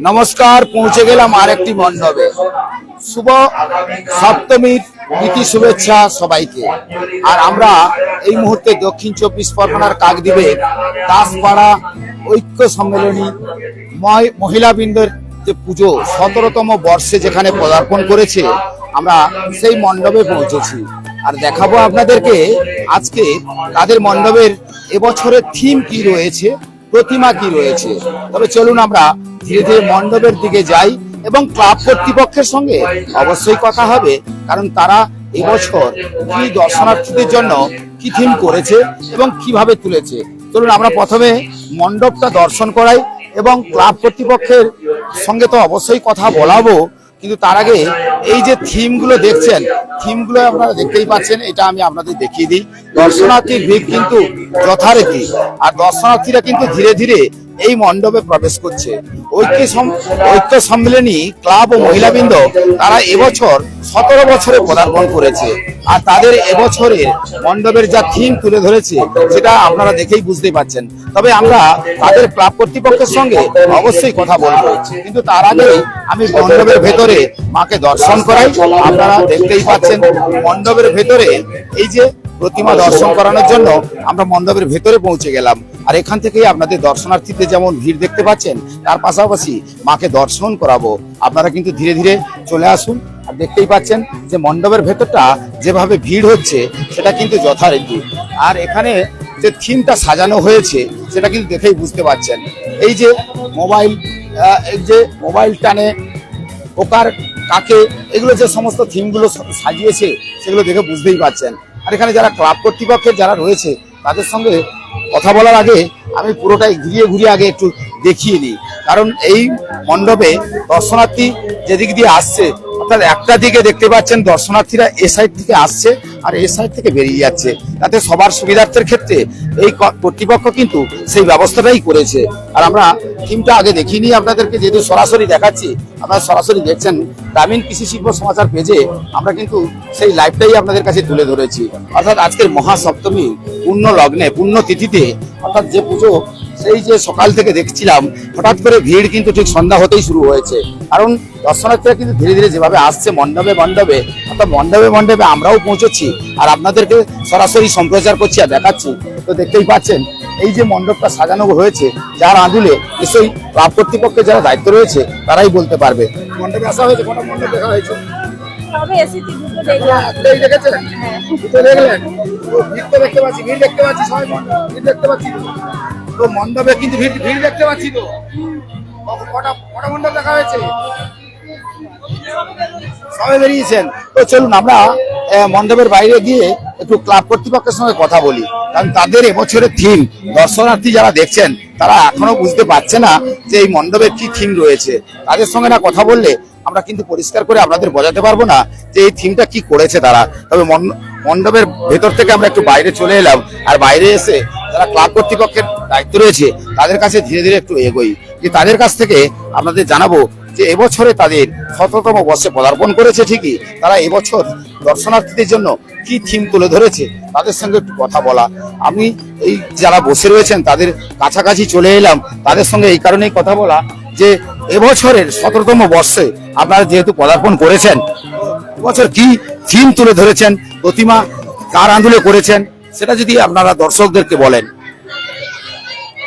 নমস্কার, পৌঁছে গেলাম আরেকটি মণ্ডপে। শুভ সপ্তমীর প্রীতি শুভেচ্ছা সবাইকে। আর আমরা এই মুহূর্তে দক্ষিণ চব্বিশ পরগনার কাকদ্বীপে দাসপাড়া ঐক্য সম্মেলনী মহি- মহিলাবৃন্দের যে পুজো, সতেরোতম বর্ষে যেখানে পদার্পণ করেছে, আমরা সেই মণ্ডপে পৌঁছেছি। আর দেখাবো আপনাদেরকে আজকে তাদের মণ্ডপের এবছরের থিম কি রয়েছে। প্রতিমা কি রয়েছে? তবে চলুন আমরা ধীরে ধীরে মণ্ডপের দিকে যাই এবং ক্লাব কর্তৃপক্ষের সঙ্গে অবশ্যই কথা হবে, কারণ তারা এবছর কি দর্শনার্থীদের জন্য কি থিম করেছে এবং কীভাবে তুলেছে। চলুন আমরা প্রথমে মণ্ডপটা দর্শন করাই এবং ক্লাব কর্তৃপক্ষের সঙ্গে তো অবশ্যই কথা বলাবো। কিন্তু তার আগে এই যে থিমগুলো দেখছেন, থিমগুলো আপনারা দেখতেই পাচ্ছেন, এটা আমি আপনাদের দেখিয়ে দিই। দর্শনার্থীর ভিড় কিন্তু যথারীতি, আর দর্শনার্থীরা কিন্তু ধীরে ধীরে এই মণ্ডপে প্রবেশ করছে। ঐক্য ঐক্য সম্মেলনী ক্লাব ও মহিলাবৃন্দ তারা এবছর সতেরো বছরে পদার্পণ করেছে। আর তাদের এবছরের মণ্ডপের যা থিম তুলে ধরেছে, সেটা আপনারা দেখেই বুঝতেই পাচ্ছেন তবে আমরা তাদের ক্লাব কর্তৃপক্ষের সঙ্গে অবশ্যই কথা বলব। কিন্তু তার আগে আমি মণ্ডপের ভেতরে মাকে দর্শন করাই। আপনারা দেখতেই পাচ্ছেন মণ্ডপের ভেতরে এই যে প্রতিমা দর্শন করানোর জন্য আমরা মণ্ডপের ভেতরে পৌঁছে গেলাম। আর এখান থেকেই আপনাদের দর্শনার্থীদের যেমন ভিড় দেখতে পাচ্ছেন, তার পাশাপাশি মাকে দর্শন করাবো। আপনারা কিন্তু ধীরে ধীরে চলে আসুন আর দেখতেই পাচ্ছেন যে মণ্ডপের ভেতরটা যেভাবে ভিড় হচ্ছে, সেটা কিন্তু যথারীতি। আর এখানে যে থিমটা সাজানো হয়েছে, সেটা কিন্তু দেখেই বুঝতে পারছেন। এই যে মোবাইল যে মোবাইল টানে পোকার কাকে, এগুলো যে সমস্ত থিমগুলো সাজিয়েছে, সেগুলো দেখে বুঝতেই পারছেন। আর এখানে যারা ক্লাব কর্তৃপক্ষের যারা রয়েছে, তাদের সঙ্গে কথা বলার আগে আমি পুরোটাই ঘুরিয়ে ঘুরিয়ে আগে একটু দেখিয়ে নিই কারণ এই মণ্ডপে দর্শনার্থী যেদিক দিয়ে আসছে অর্থাৎ একটা দিকে দেখতে পাচ্ছেন দর্শনার্থীরা এ সাইড থেকে আসছে আর এ সাইড থেকে বেরিয়ে যাচ্ছে। তাতে সবার সুবিধার্থের ক্ষেত্রে এই কর্তৃপক্ষ কিন্তু সেই ব্যবস্থাটাই করেছে। আর আমরা থিমটা আগে দেখিনি আপনাদেরকে, যেহেতু সরাসরি দেখাচ্ছি, আপনারা সরাসরি দেখছেন, গ্রামীণ কৃষি শিল্প সমাচার পেজে আমরা কিন্তু সেই লাইভটাই আপনাদের কাছে তুলে ধরেছি। অর্থাৎ আজকের মহাসপ্তমী, পূর্ণ লগ্নে, পূর্ণ তিথিতে, অর্থাৎ যে পুজো সেই যে সকাল থেকে দেখছিলাম হঠাৎ করে ভিড় কিন্তু ঠিক সন্ধ্যা হতেই শুরু হয়েছে। কারণ দর্শনার্থীরা কিন্তু ধীরে ধীরে যেভাবে আসছে মণ্ডপে মণ্ডপে অর্থাৎ মণ্ডপে মণ্ডপে আমরাও পৌঁছচ্ছি আর আপনাদেরকে সরাসরি সম্প্রচার করছি আর দেখাচ্ছি। তো দেখতেই পাচ্ছেন এই যে মণ্ডপটা সাজানো হয়েছে যার আঁদুলে নিশ্চয়ই ক্লাব কর্তৃপক্ষের যারা দায়িত্ব রয়েছে তারাই বলতে পারবে। মণ্ডপে আসা হয়েছে কোন মণ্ডপ দেখা হয়েছে? তবে দুটো দেখলাম। ভিড় তো দেখতে পাচ্ছি ভিড় দেখতে পাচ্ছি সবাই ভিড় দেখতে পাচ্ছি। তো। মণ্ডপে কিন্তু ভিড় ভিড় দেখতে পাচ্ছি তো। কটা কটা মণ্ডপ দেখা হয়েছে? সবাই বেরিয়েছেন। তো চলুন আমরা মণ্ডপের বাইরে গিয়ে একটু ক্লাব কর্তৃপক্ষের সঙ্গে কথা বলি। কারণ তাদের এবছরের থিম দর্শনার্থী যারা দেখছেন, তারা এখনও বুঝতে পারছে না যে এই মণ্ডপের কি থিম রয়েছে। তাদের সঙ্গে না কথা বললে আমরা কিন্তু পরিষ্কার করে আপনাদের বোঝাতে পারব না যে এই থিমটা কি করেছে তারা। তবে মণ্ডপের ভেতর থেকে আমরা একটু বাইরে চলে এলাম। আর বাইরে এসে যারা ক্লাব কর্তৃপক্ষের দায়িত্ব রয়েছে, তাদের কাছে ধীরে ধীরে একটু এগোই। যে তাদের কাছ থেকে আপনাদের জানাব যে এবছরে তাদের শততম বর্ষে পদার্পণ করেছে ঠিকই, তারা এবছর দর্শনার্থীদের জন্য কি থিম তুলে ধরেছে, তাদের সঙ্গে একটু কথা বলা। আমি এই যারা বসে রয়েছেন, তাদের কাছাকাছি চলে এলাম, তাদের সঙ্গে এই কারণেই কথা বলা যে এবছরের সতেরোতম বর্ষে আপনারা যেহেতু পদার্পণ করেছেন, এবছর কি থিম তুলে ধরেছেন, প্রতিমা কার আন্দোলনে করেছেন সেটা যদি আপনারা দর্শকদেরকে বলেন।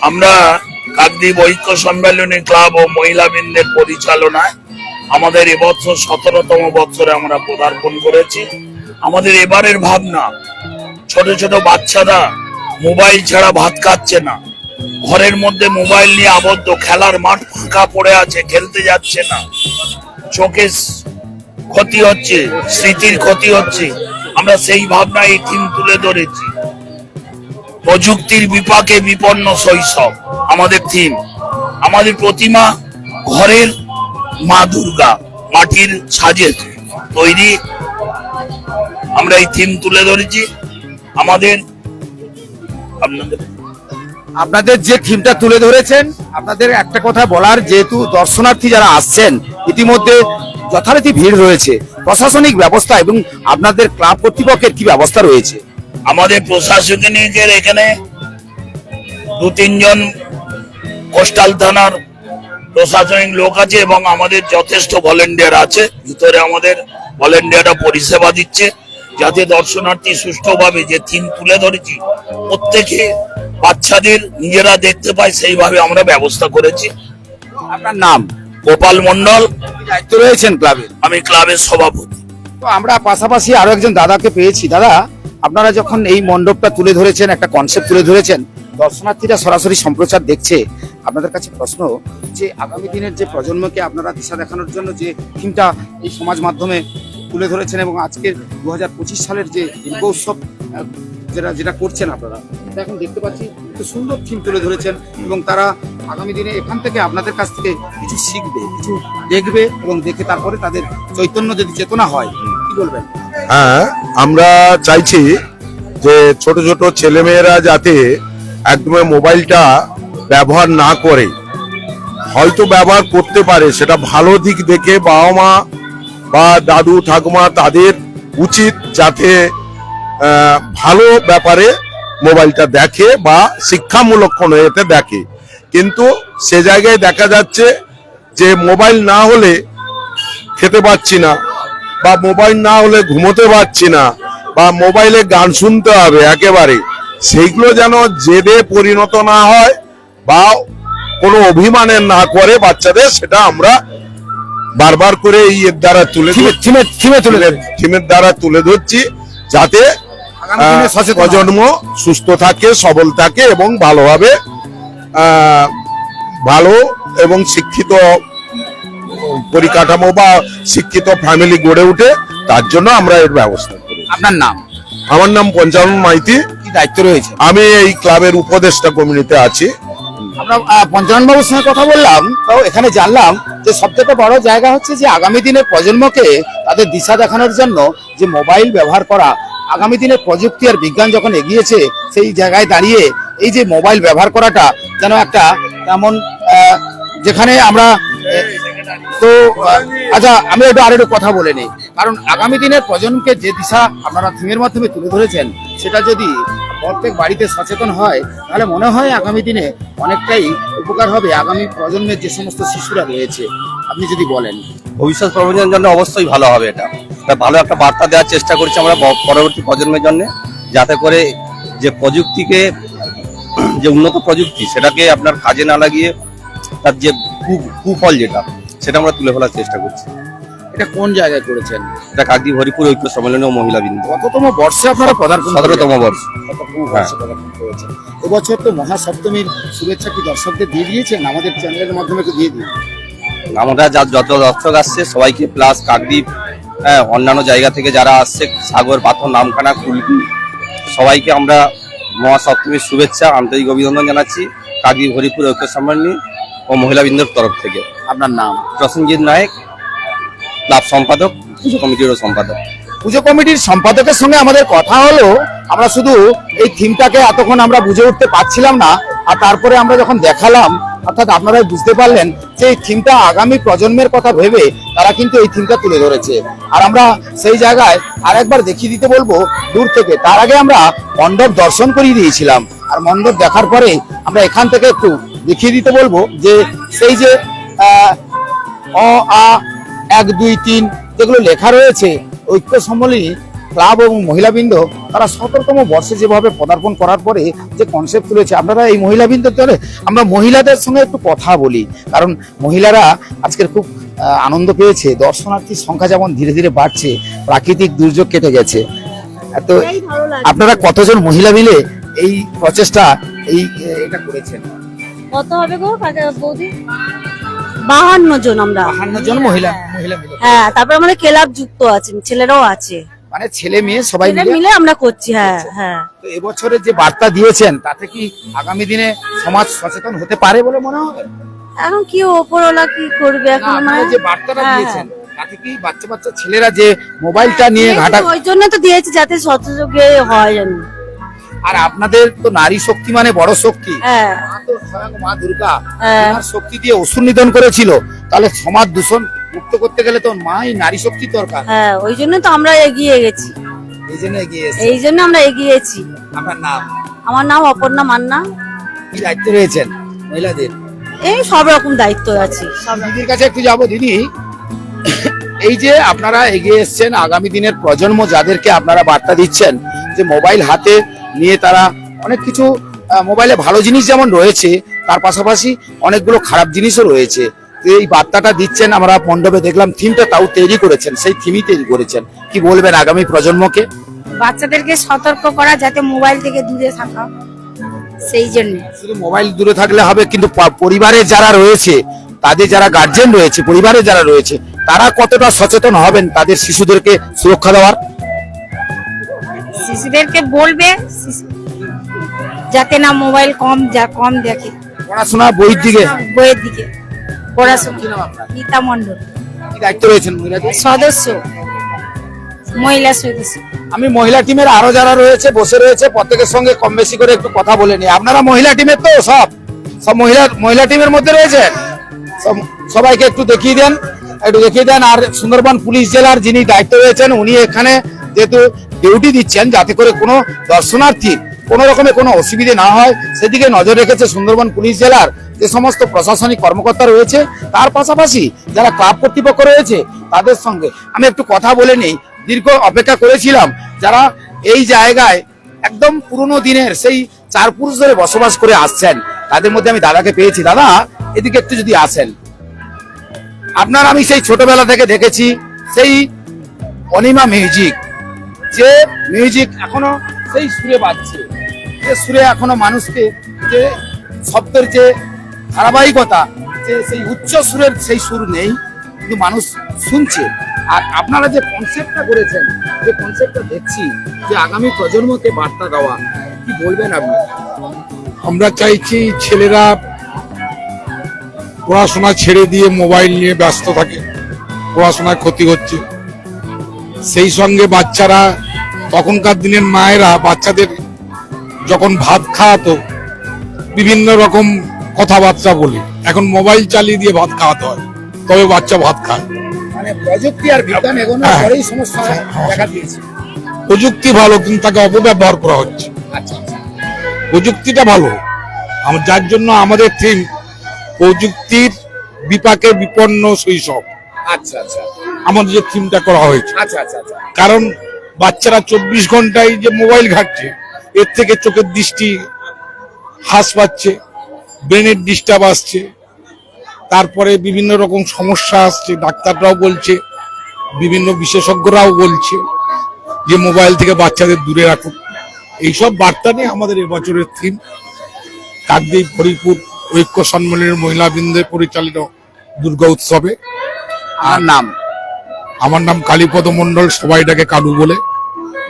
আমরা কাকদ্বীপ ঐক্য সম্মেলনী ক্লাব ও মহিলা বৃন্দের পরিচালনায় আমাদের এবছর সতেরোতম বছরে আমরা পদার্পণ করেছি। আমাদের এবারের ভাবনা, ছোট ছোট বাচ্চারা মোবাইল ছাড়া ভাত খাচ্ছে না। ঘরের মধ্যে মোবাইল নিয়ে আবদ্ধ, খেলার মাঠ ফাঁকা পড়ে আছে, খেলতে যাচ্ছে না। চোখে স- ক্ষতি হচ্ছে, স্মৃতির ক্ষতি হচ্ছে। আমরা সেই ভাবনা এই থিম তুলে ধরেছি। প্রযুক্তির বিপাকে বিপন্ন শৈশব, আমাদের থিম আমাদের প্রতিমা ঘরের মা দুর্গা, মাটির সাজে তৈরি। আমরা এই থিম তুলে ধরেছি। আমাদের আপনাদের আপনাদের যে থিমটা তুলে ধরেছেন, আপনাদের একটা কথা বলার, যেহেতু দর্শনার্থী যারা আসছেন, ইতিমধ্যে যথারীতি ভিড় রয়েছে। প্রশাসনিক ব্যবস্থা এবং আপনাদের ক্লাব কর্তৃপক্ষের কি ব্যবস্থা রয়েছে? আমাদের প্রশাসনিকের এখানে দু তিনজন কোস্টাল থানার প্রশাসনিক লোক আছে এবং আমাদের যথেষ্ট ভলেন্টিয়ার আছে। ভিতরে আমাদের ভলেন্টিয়াররা পরিষেবা দিচ্ছে যাতে দর্শনার্থী সুষ্ঠুভাবে যে থিম তুলে ধরেছি প্রত্যেকে বাচ্চাদের নিজেরা দেখতে পায় সেইভাবে আমরা ব্যবস্থা করেছি। আপনার নাম? গোপাল মন্ডল দায়িত্ব রয়েছেন ক্লাবে আমি ক্লাবের সভাপতি। তো আমরা পাশাপাশি আরও একজন দাদাকে পেয়েছি। দাদা আপনারা যখন এই মণ্ডপটা তুলে ধরেছেন একটা কনসেপ্ট তুলে ধরেছেন দর্শনার্থীরা সরাসরি সম্প্রচার দেখছে। আপনাদের কাছে প্রশ্ন যে আগামী দিনের যে প্রজন্মকে আপনারা দিশা দেখানোর জন্য যে থিমটা এই সমাজ মাধ্যমে তুলে ধরেছেন এবং আজকের দু হাজার পঁচিশ সালের যে দীর্ঘ উৎসব যেটা যেটা করছেন আপনারা। এখন দেখতে পাচ্ছি একটা সুন্দর থিম তুলে ধরেছেন এবং তারা আগামী দিনে এখান থেকে আপনাদের কাছ থেকে কিছু শিখবে, কিছু দেখবে এবং দেখে তারপরে তাদের চৈতন্য যদি চেতনা হয়, কি বলবেন? হ্যাঁ আমরা চাইছি যে ছোট ছোট ছেলেমেয়েরা যাতে একদম মোবাইলটা ব্যবহার না করে। হয়তো ব্যবহার করতে পারে, সেটা ভালো দিক দেখে বাবা মা বা দাদু, ঠাকুমা তাদের উচিত যাতে ভালো ব্যাপারে মোবাইলটা দেখে বা শিক্ষামূলক কোনো এতে দেখে। কিন্তু সে জায়গায় দেখা যাচ্ছে যে মোবাইল না হলে খেতে পাচ্ছি না বা মোবাইল না হলে ঘুমোতে পারছি না বা মোবাইলে গান শুনতে হবে একেবারে। সেইগুলো যেন জেদে পরিণত না হয় বা কোনো অভিমানের না করে বাচ্চাদের সেটা আমরা বারবার করে এই এর দ্বারা তুলে থিমে থিমে থিমে তুলে দেবে থিমের দ্বারা তুলে ধরছি যাতে প্রজন্ম সুস্থ থাকে সবল থাকে এবং ভালোভাবে ভালো এবং শিক্ষিত পরিকাঠামো বা শিক্ষিত ফ্যামিলি গড়ে উঠে তার জন্য আমরা এর ব্যবস্থা করি আপনার নাম? আমার নাম পঞ্চানন মাইতি। দায়িত্ব রয়েছে? আমি এই ক্লাবের উপদেষ্টা কমিউনিতে আছি। আমরা পঞ্চানন বাবুর সঙ্গে কথা বললাম তো এখানে জানলাম যে সবথেকে বড় জায়গা হচ্ছে যে আগামী দিনের প্রজন্মকে তাদের দিশা দেখানোর জন্য যে মোবাইল ব্যবহার করা আগামী দিনে প্রযুক্তি আর বিজ্ঞান যখন এগিয়েছে, সেই জায়গায় দাঁড়িয়ে এই যে মোবাইল ব্যবহার করাটা যেন একটা তেমন যেখানে আমরা তো আচ্ছা আমি একটু আর একটু কথা বলে নিই। কারণ আগামী দিনের প্রজন্মকে যে দিশা আপনারা থিমের মাধ্যমে তুলে ধরেছেন, সেটা যদি প্রত্যেক বাড়িতে সচেতন হয়, তাহলে মনে হয় আগামী দিনে অনেকটাই উপকার হবে আগামী প্রজন্মের যে সমস্ত শিশুরা রয়েছে। আপনি যদি বলেন। ভবিষ্যৎ প্রজন্মের জন্য অবশ্যই ভালো হবে এটা। তা ভালো একটা বার্তা দেওয়ার চেষ্টা করছি আমরা পরবর্তী প্রজন্মের জন্য যাতে করে যে প্রযুক্তিকে যে উন্নত প্রযুক্তি সেটাকে আপনার কাজে না লাগিয়ে তার যে কুফল যেটা সেটা আমরা তুলে ফেলার চেষ্টা করছি। এটা কোন জায়গায় করেছেন? এটা কাকদ্বীপ হরিপুর ঐক্য সম্মেলনে ও মহিলা বিন্দু। কততম বর্ষে আপনারা পদার্পণ সতেরোতম বর্ষ। করেছেন? এবছর তো মহাসপ্তমীর শুভেচ্ছা কি দর্শকদের দিয়ে দিয়েছেন? আমাদের চ্যানেলের মাধ্যমে একটু দিয়ে দিন আমরা যা- যত দর্শক আসছে সবাইকে প্লাস কাকদ্বীপ হ্যাঁ অন্যান্য জায়গা থেকে যারা আসছে সাগর পাথর নামখানা কুলকি সবাইকে আমরা মহাসপ্তমীর শুভেচ্ছা আন্তরিক অভিনন্দন জানাচ্ছি। কাকদ্বীপ হরিপুর ঐক্য সম্মেলনী ও মহিলা বিন্দুর তরফ থেকে। আপনার নাম? প্রসেনজিৎ নায়ক ক্লাব সম্পাদক পুজো কমিটিরও সম্পাদক। পুজো কমিটির সম্পাদকের সঙ্গে আমাদের কথা হলো আমরা শুধু এই থিমটাকে এতক্ষণ আমরা বুঝে উঠতে পারছিলাম না আর তারপরে আমরা যখন দেখালাম অর্থাৎ আপনারা বুঝতে পারলেন যে এই থিমটা আগামী প্রজন্মের কথা ভেবে তারা কিন্তু এই থিমটা তুলে ধরেছে। আর আমরা সেই জায়গায় আরেকবার দেখিয়ে দিতে বলব, দূর থেকে। তার আগে আমরা মণ্ডপ দর্শন করিয়ে দিয়েছিলাম। আর মণ্ডপ দেখার পরে আমরা এখান থেকে একটু দেখিয়ে দিতে বলব যে সেই যে অ, আ, এক, দুই, তিন যেগুলো লেখা রয়েছে, ঐক্য সম্মেলনী ক্লাব এবং মহিলাবৃন্দ তারা সতেরোতম বর্ষে যেভাবে পদার্পণ করার পরে যে কনসেপ্ট তুলেছে আপনারা এই মহিলাবৃন্দ তাহলে আমরা মহিলাদের সঙ্গে একটু কথা বলি। কারণ মহিলারা আজকের খুব আনন্দ পেয়েছে দর্শনার্থীর সংখ্যা যেমন ধীরে ধীরে বাড়ছে প্রাকৃতিক দুর্যোগ কেটে গেছে। তো আপনারা কতজন মহিলা মিলে এই প্রচেষ্টা এই এটা করেছেন? কত হবে গো বৌদি? বাহান্ন জন আমরা। বাহান্ন জন মহিলা মহিলা হ্যাঁ তারপর আমাদের ক্লাব যুক্ত আছে ছেলেরাও আছে। মানে ছেলে মেয়ে সবাই মিলে আমরা করছি হ্যাঁ হ্যাঁ। তো এবছরের যে বার্তা দিয়েছেন তাতে কি আগামী দিনে সমাজ সচেতন হতে পারে বলে মনে হয় এখন কি ওপরওয়ালা কি করবে এখন মানে যে বার্তাটা হ্যাঁ, দিয়েছেন তাতে কি বাচ্চা বাচ্চা ছেলেরা যে মোবাইলটা নিয়ে দিয়েছি, ঘাটা ওই জন্য তো দিয়েছি যাতে সচেতনে হয় যেন। আর আপনাদের তো নারী শক্তি মানে বড় শক্তি। হ্যাঁ। মা তো মা দুর্গা। হ্যাঁ। শক্তি দিয়ে অসুর নিধন করেছিল। তাহলে সমাজ দূষণ মুক্ত করতে গেলে তো মাই নারী শক্তি দরকার। হ্যাঁ ওই জন্য তো আমরা এগিয়ে গেছি। এই জন্য এগিয়ে এসেছে। এই জন্য আমরা এগিয়েছি আপনার নাম? আমার নাম অপর্ণা মান্না। কি দায়িত্ব রয়েছেন মহিলাদের? এই সব রকম দায়িত্ব আছে। দিদির কাছে একটু যাব দিদি। এই যে আপনারা এগিয়ে এসছেন আগামী দিনের প্রজন্ম যাদেরকে আপনারা বার্তা দিচ্ছেন যে মোবাইল হাতে নিয়ে তারা অনেক কিছু আহ, মোবাইলে ভালো জিনিস যেমন রয়েছে তার পাশাপাশি অনেকগুলো খারাপ জিনিসও রয়েছে। এই বার্তাটা দিচ্ছেন আমরা মণ্ডপে দেখলাম থিমটা তাও তৈরি করেছেন সেই থিমই তৈরি করেছেন। কি বলবেন আগামী প্রজন্মকে? বাচ্চাদেরকে সতর্ক করা যাতে মোবাইল থেকে দূরে থাকা সেই জন্য। শুধু মোবাইল দূরে থাকলে হবে কিন্তু পরিবারে যারা রয়েছে তাদের যারা গার্জেন রয়েছে পরিবারে যারা রয়েছে তারা কতটা সচেতন হবেন তাদের শিশুদেরকে সুরক্ষা দেওয়ার? শিশুদেরকে বলবে যাতে না মোবাইল কম যা কম দেখে। পড়াশোনা বইয়ের দিকে? বইয়ের দিকে। পড়াশোনা গীতা মন্ডল কি দায়িত্ব রয়েছেন মহিলাদের? সদস্য মহিলা সদস্য। আমি মহিলা টিমের আরও যারা রয়েছে বসে রয়েছে প্রত্যেকের সঙ্গে কম বেশি করে একটু কথা বলে নি আপনারা মহিলা টিমের তো সব? সব মহিলা মহিলা টিমের মধ্যে রয়েছে? সব- সবাইকে একটু দেখিয়ে দেন একটু দেখিয়ে দেন। আর সুন্দরবন পুলিশ জেলার যিনি দায়িত্ব রয়েছেন উনি এখানে যেহেতু ডিউটি দিচ্ছেন যাতে করে কোনো দর্শনার্থী কোনো রকমের কোনো অসুবিধে না হয়। সেদিকে নজর রেখেছে সুন্দরবন পুলিশ জেলার যে সমস্ত প্রশাসনিক কর্মকর্তা রয়েছে, তার পাশাপাশি যারা ক্লাব কর্তৃপক্ষ রয়েছে, তাদের সঙ্গে। আমি একটু কথা বলে নেই, দীর্ঘ অপেক্ষা করেছিলাম, যারা এই জায়গায় একদম পুরনো দিনের সেই চার পুরুষ ধরে বসবাস করে আসছেন, তাদের মধ্যে আমি দাদাকে পেয়েছি। দাদা, এদিকে একটু যদি আসেন। আপনার আমি সেই ছোটবেলা থেকে দেখেছি, সেই অনিমা মিউজিক, যে মিউজিক এখনও সেই সুরে বাজছে। যে সুরে এখনও মানুষকে যে শব্দের যে ধারাবাহিকতা, যে সেই উচ্চ সুরের সেই সুর নেই, কিন্তু মানুষ শুনছে। আর আপনারা যে কনসেপ্টটা করেছেন, যে কনসেপ্টটা দেখছি, যে আগামী প্রজন্মকে বার্তা দেওয়া, কি বলবেন আপনি? আমরা চাইছি ছেলেরা পড়াশোনা ছেড়ে দিয়ে মোবাইল নিয়ে ব্যস্ত থাকে পড়াশোনায় ক্ষতি হচ্ছে। সেই সঙ্গে বাচ্চারা তখনকার দিনের মায়েরা, বাচ্চাদের যখন ভাত খাওয়াতো বিভিন্ন রকম কথাবার্তা বলি। এখন মোবাইল চালিয়ে দিয়ে ভাত খাওয়াতে হয় তবে বাচ্চা ভাত খায়। মানে প্রযুক্তি আর বিজ্ঞান এগোনোর হ্যাঁ। পরেই সমস্যা দেখা দিয়েছে। প্রযুক্তি ভালো কিন্তু তাকে অপব্যবহার করা হচ্ছে। আচ্ছা আচ্ছা। প্রযুক্তিটা ভালো। যার জন্য আমাদের থিম প্রযুক্তির বিপাকে বিপন্ন শৈশব। আচ্ছা আচ্ছা। আমাদের যে থিমটা করা হয়েছে। আচ্ছা আচ্ছা আচ্ছা। কারণ বাচ্চারা চব্বিশ ঘন্টায় যে মোবাইল ঘাটছে এর থেকে চোখের দৃষ্টি হ্রাস পাচ্ছে ব্রেনের ডিস্টার্ব আসছে তারপরে বিভিন্ন রকম সমস্যা আসছে ডাক্তাররাও বলছে বিভিন্ন বিশেষজ্ঞরাও বলছে যে মোবাইল থেকে বাচ্চাদের দূরে রাখুন। এইসব বার্তা নিয়ে আমাদের এবছরের থিম কাকদ্বীপ হরিপুর ঐক্য সম্মেলনের মহিলাবৃন্দের পরিচালিত দুর্গা উৎসবে। আমার নাম। আমার নাম কালীপদ মন্ডল সবাই ডাকে কালু বলে।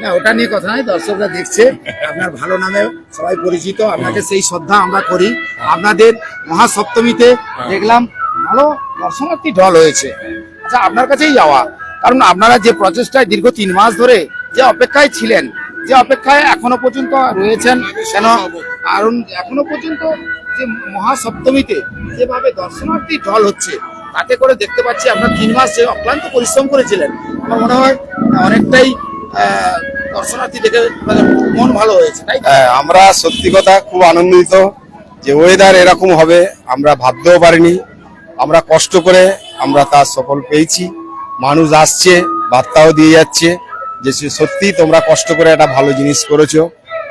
না, ওটা নিয়ে কথা নয় দর্শকরা দেখছে। আপনার ভালো নামে সবাই পরিচিত, আপনাকে সেই শ্রদ্ধা আমরা করি। আপনাদের মহাসপ্তমীতে দেখলাম ভালো দর্শনার্থী ঢল হয়েছে। আচ্ছা আপনার কাছেই যাওয়া। কারণ আপনারা যে প্রচেষ্টায় দীর্ঘ তিন মাস ধরে যে অপেক্ষায় ছিলেন, যে অপেক্ষায় এখনও পর্যন্ত রয়েছেন কেন? কারণ এখনও পর্যন্ত যে মহাসপ্তমীতে যেভাবে দর্শনার্থী ঢল হচ্ছে, তাতে করে দেখতে পাচ্ছি আপনার তিন মাস যে অক্লান্ত পরিশ্রম করেছিলেন। আমার মনে হয় অনেকটাই দর্শনার্থী দেখে মানে মন ভালো হয়েছে তাই হ্যাঁ আমরা সত্যি কথা খুব আনন্দিত যে ওয়েদার এরকম হবে আমরা ভাবতেও পারিনি। আমরা কষ্ট করে আমরা তার সফল পেয়েছি। মানুষ আসছে বার্তাও দিয়ে যাচ্ছে যে সত্যি তোমরা কষ্ট করে একটা ভালো জিনিস করেছ।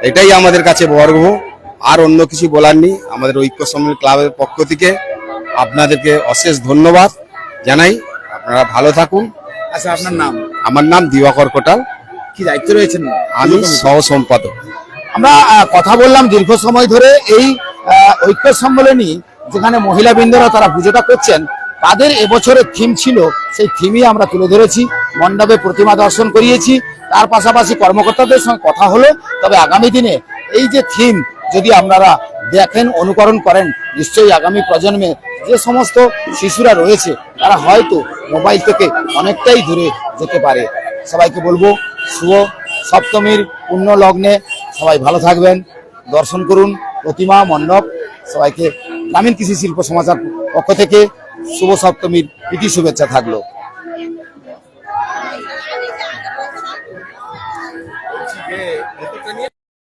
এটাই আমাদের কাছে গর্ব। আর অন্য কিছু বলার নেই। আমাদের ঐক্য সম্মেলন ক্লাবের পক্ষ থেকে আপনাদেরকে অশেষ ধন্যবাদ জানাই। আপনারা ভালো থাকুন। আচ্ছা আপনার নাম? আমার নাম দিবাকর কোটাল। কি দায়িত্ব রয়েছেন? আমি সহ সম্পাদক। আমরা কথা বললাম দীর্ঘ সময় ধরে এই ঐক্য সম্মেলনী যেখানে মহিলা বৃন্দরা তারা পুজোটা করছেন তাদের এবছরের থিম ছিল সেই থিমই আমরা তুলে ধরেছি মণ্ডপে প্রতিমা দর্শন করিয়েছি তার পাশাপাশি কর্মকর্তাদের সঙ্গে কথা হলো তবে আগামী দিনে এই যে থিম যদি আপনারা দেখেন অনুকরণ করেন নিশ্চয়ই আগামী প্রজন্মে যে সমস্ত শিশুরা রয়েছে তারা হয়তো মোবাইল থেকে অনেকটাই দূরে যেতে পারে। সবাইকে বলব শুভ সপ্তমীর পুণ্য লগ্নে সবাই ভালো থাকবেন, দর্শন করুন, প্রতিমা, মণ্ডপ, সবাইকে গ্রামীণ কৃষি শিল্প সমাচার পক্ষ থেকে শুভ সপ্তমীর প্রীতি শুভেচ্ছা থাকল।